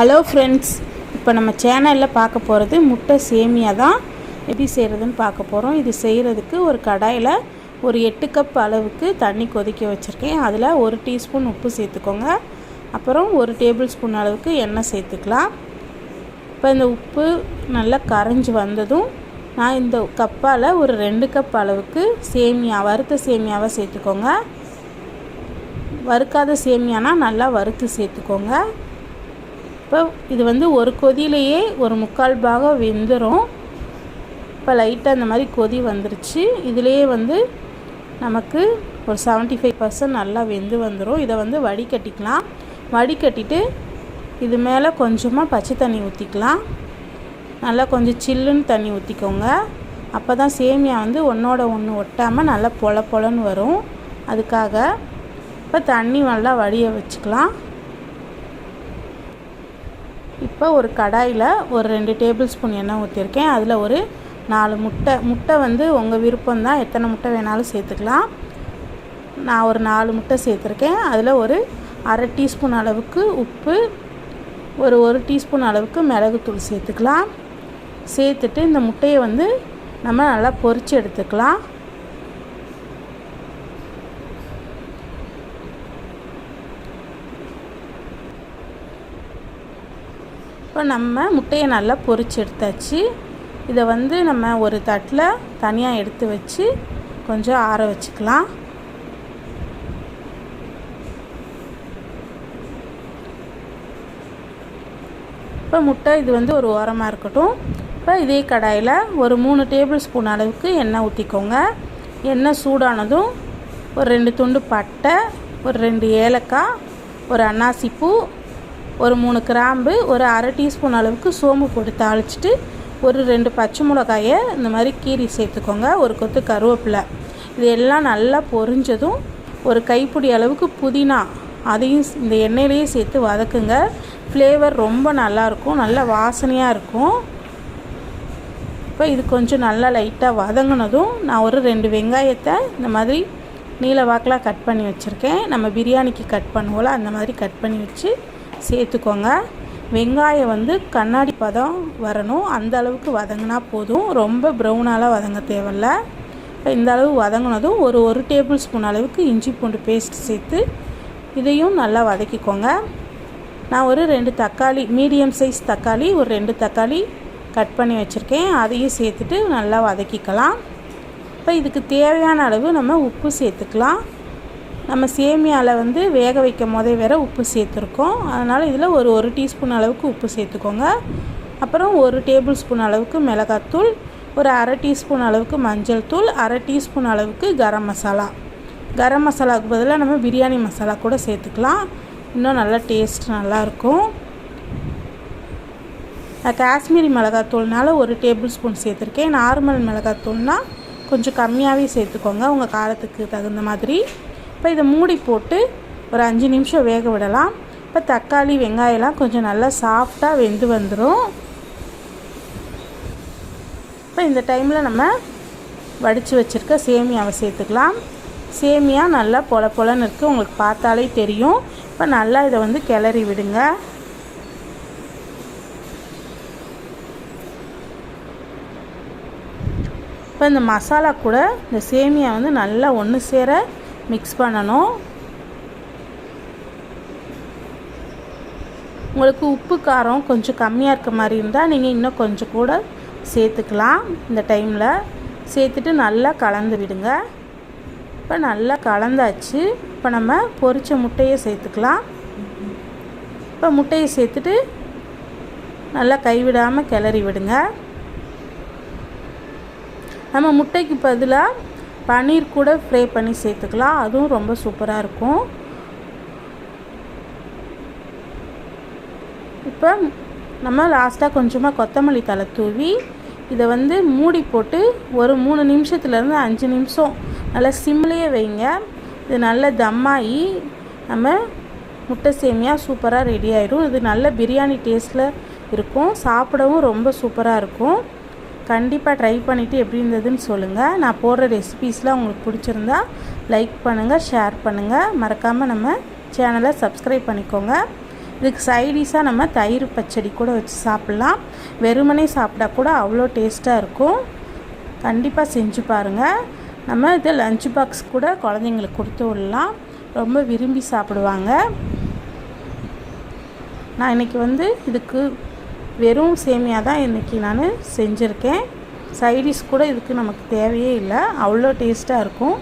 Hello friends இப்போ நம்ம சேனலில் பார்க்க போகிறது முட்டை சேமியா தான். எப்படி செய்கிறதுன்னு பார்க்க போகிறோம் இது செய்கிறதுக்கு ஒரு கடாயில் ஒரு எட்டு கப் அளவுக்கு தண்ணி கொதிக்க வச்சுருக்கேன். அதில் ஒரு டீஸ்பூன் உப்பு சேர்த்துக்கோங்க. அப்புறம் ஒரு டேபிள் ஸ்பூன் அளவுக்கு எண்ணெய் சேர்த்துக்கலாம். இப்போ இந்த உப்பு நல்லா கரைஞ்சி வந்ததும் நான் இந்த கப்பால் ஒரு ரெண்டு கப் அளவுக்கு சேமியா வறுத்த சேமியாவை சேர்த்துக்கோங்க. வறுக்காத சேமியானா நல்லா வறுத்து சேர்த்துக்கோங்க. இப்போ இது வந்து ஒரு கொதியிலையே ஒரு முக்கால் பாகம் வெந்துடும் இப்போ லைட்டாக அந்த மாதிரி கொதி வந்துருச்சு. இதுலேயே வந்து நமக்கு ஒரு செவன்ட்டி ஃபைவ் பர்சன்ட் நல்லா வெந்து வந்துடும் இதை வந்து வடிகட்டிக்கலாம். வடிகட்டிட்டு இது மேலே கொஞ்சமாக பச்சை தண்ணி ஊற்றிக்கலாம் நல்லா கொஞ்சம் சில்லுன்னு தண்ணி ஊற்றிக்கோங்க அப்போ தான் சேமியா வந்து ஒன்றோட ஒன்று ஒட்டாமல் நல்லா பொல பொலன்னு வரும். அதுக்காக இப்போ தண்ணி நல்லா வடிய வச்சுக்கலாம். இப்போ ஒரு கடாயில் ஒரு ரெண்டு டேபிள் ஸ்பூன் எண்ணெய் ஊற்றிருக்கேன் அதில் ஒரு நாலு முட்டை முட்டை வந்து உங்கள் விருப்பம் தான். எத்தனை முட்டை வேணாலும் சேர்த்துக்கலாம். நான் ஒரு நாலு முட்டை சேர்த்துருக்கேன். அதில் ஒரு அரை டீஸ்பூன் அளவுக்கு உப்பு ஒரு ஒரு டீஸ்பூன் அளவுக்கு மிளகுத்தூள் சேர்த்துக்கலாம். சேர்த்துட்டு இந்த முட்டையை வந்து நம்ம நல்லா பொரித்து எடுத்துக்கலாம். இப்போ நம்ம முட்டையை நல்லா பொறிச்சு எடுத்தாச்சு. இதை வந்து நம்ம ஒரு தட்டில் தனியாக எடுத்து வச்சு கொஞ்சம் ஆற வச்சுக்கலாம். இப்போ முட்டை இது வந்து ஒரு ஓரமாக இருக்கட்டும். இப்போ இதே கடாயில் ஒரு மூணு டேபிள் ஸ்பூன் அளவுக்கு எண்ணெய் ஊற்றிக்கோங்க எண்ணெய் சூடானதும் ஒரு ரெண்டு துண்டு பட்டை ஒரு ரெண்டு ஏலக்காய் ஒரு அன்னாசிப்பூ ஒரு மூணு கிராம்பு ஒரு அரை டீஸ்பூன் அளவுக்கு சோம்பு போட்டு தாளிச்சிட்டு ஒரு ரெண்டு பச்சை மிளகாயை இந்த மாதிரி கீரி சேர்த்துக்கோங்க. ஒரு கொத்து கருவேப்பிலை. இது எல்லாம் நல்லா பொரிஞ்சதும் ஒரு கைப்பிடி அளவுக்கு புதினா அதையும் இந்த எண்ணெயிலேயே சேர்த்து வதக்குங்க. ஃப்ளேவர் ரொம்ப நல்லாயிருக்கும் நல்ல வாசனையாக இருக்கும். இப்போ இது கொஞ்சம் நல்லா லைட்டாக வதங்கினதும் நான் ஒரு ரெண்டு வெங்காயத்தை இந்த மாதிரி நீல வாக்கில் கட் பண்ணி வச்சுருக்கேன். நம்ம பிரியாணிக்கு கட் பண்ணுவோம்ல அந்த மாதிரி கட் பண்ணி வச்சு சேர்த்துக்கோங்க. வெங்காயம் வந்து கண்ணாடி பதம் வரணும். அந்த அளவுக்கு வதங்கினா போதும். ரொம்ப ப்ரௌனாலாம் வதங்க தேவையில்ல. இப்போ இந்த அளவு வதங்கினதும் ஒரு ஒரு டேபிள் ஸ்பூன் அளவுக்கு இஞ்சி பூண்டு பேஸ்ட் சேர்த்து இதையும் நல்லா வதக்கிக்கோங்க. நான் ஒரு ரெண்டு தக்காளி மீடியம் சைஸ் தக்காளி ஒரு ரெண்டு தக்காளி கட் பண்ணி வச்சுருக்கேன். அதையும் சேர்த்துட்டு நல்லா வதக்கிக்கலாம். இப்போ இதுக்கு தேவையான அளவு நம்ம உப்பு சேர்த்துக்கலாம். நம்ம சேமியாவில் வந்து வேக வைக்கும் போதே வேறு உப்பு சேர்த்துருக்கோம். அதனால் இதில் ஒரு ஒரு டீஸ்பூன் அளவுக்கு உப்பு சேர்த்துக்கோங்க. அப்புறம் ஒரு டேபிள் ஸ்பூன் அளவுக்கு மிளகாத்தூள் ஒரு அரை டீஸ்பூன் அளவுக்கு மஞ்சள் தூள் அரை டீஸ்பூன் அளவுக்கு கரம் மசாலா. கரம் மசாலாவுக்கு பதிலாக நம்ம பிரியாணி மசாலா கூட சேர்த்துக்கலாம். இன்னும் நல்லா டேஸ்ட் நல்லாயிருக்கும் நான் காஷ்மீரி மிளகாத்தூள்னால ஒரு டேபிள் ஸ்பூன் சேர்த்துருக்கேன். நார்மல் மிளகாத்தூள்னால் கொஞ்சம் கம்மியாகவே சேர்த்துக்கோங்க. உங்கள் காரத்துக்கு தகுந்த மாதிரி. இப்போ இதை மூடி போட்டு ஒரு அஞ்சு நிமிஷம் வேக விடலாம். இப்போ தக்காளி வெங்காயம்லாம் கொஞ்சம் நல்லா சாஃப்டாக வெந்து வந்துடும் இப்போ இந்த டைமில் நம்ம வடித்து வச்சுருக்க சேமியாவை சேர்த்துக்கலாம். சேமியா நல்லா பொல பொலன்னு இருக்குது உங்களுக்கு பார்த்தாலே தெரியும். இப்போ நல்லா இதை வந்து கிளறி விடுங்க. இப்போ இந்த மசாலா கூட இந்த சேமியா வந்து நல்லா ஒன்று சேர மிக்ஸ் பண்ணணும். உங்களுக்கு உப்பு காரம் கொஞ்சம் கம்மியாக இருக்க மாதிரி இருந்தால் நீங்கள் இன்னும் கொஞ்சம் கூட சேர்த்துக்கலாம் இந்த டைமில். சேர்த்துட்டு நல்லா கலந்து விடுங்க. இப்போ நல்லா கலந்தாச்சு. இப்போ நம்ம பொரித்த முட்டையை சேர்த்துக்கலாம். இப்போ முட்டையை சேர்த்துட்டு நல்லா கைவிடாமல் கிளறி விடுங்க. நம்ம முட்டைக்கு பதிலாக பன்னீர் கூட ஃப்ரை பண்ணி சேர்த்துக்கலாம். அதுவும் ரொம்ப சூப்பராக இருக்கும். இப்போ நம்ம லாஸ்ட்டாக கொஞ்சமாக கொத்தமல்லி தலை தூவி இதை வந்து மூடி போட்டு ஒரு மூணு நிமிஷத்துலேருந்து அஞ்சு நிமிஷம் நல்லா சிம்லேயே வைங்க. இது நல்ல தம்மாகி நம்ம முட்டை சேமியா சூப்பராக ரெடி ஆயிடும் இது நல்ல பிரியாணி டேஸ்ட்டில் இருக்கும். சாப்பிடவும் ரொம்ப சூப்பராக இருக்கும். கண்டிப்பாக ட்ரை பண்ணிவிட்டு எப்படி இருந்ததுன்னு சொல்லுங்கள் நான் போடுற ரெசிபீஸ்லாம் உங்களுக்கு பிடிச்சிருந்தா லைக் பண்ணுங்கள் ஷேர் பண்ணுங்கள் மறக்காமல் நம்ம சேனலை சப்ஸ்கிரைப் பண்ணிக்கோங்க. இதுக்கு சைடிஷாக நம்ம தயிர் பச்சடி கூட வச்சு சாப்பிட்லாம். வெறுமனே சாப்பிட்டா கூட அவ்வளோ டேஸ்ட்டாக இருக்கும். கண்டிப்பாக செஞ்சு பாருங்கள் நம்ம இதை லஞ்ச் பாக்ஸ் கூட குழந்தைங்களுக்கு கொடுத்து விடலாம். ரொம்ப விரும்பி சாப்பிடுவாங்க. நான் இன்றைக்கி வந்து இதுக்கு வெறும் சேமியா தான் இன்றைக்கி நான் செஞ்சுருக்கேன். சைடிஷ் கூட இதுக்கு நமக்கு தேவையே இல்லை. அவ்வளோ டேஸ்ட்டாக இருக்கும்.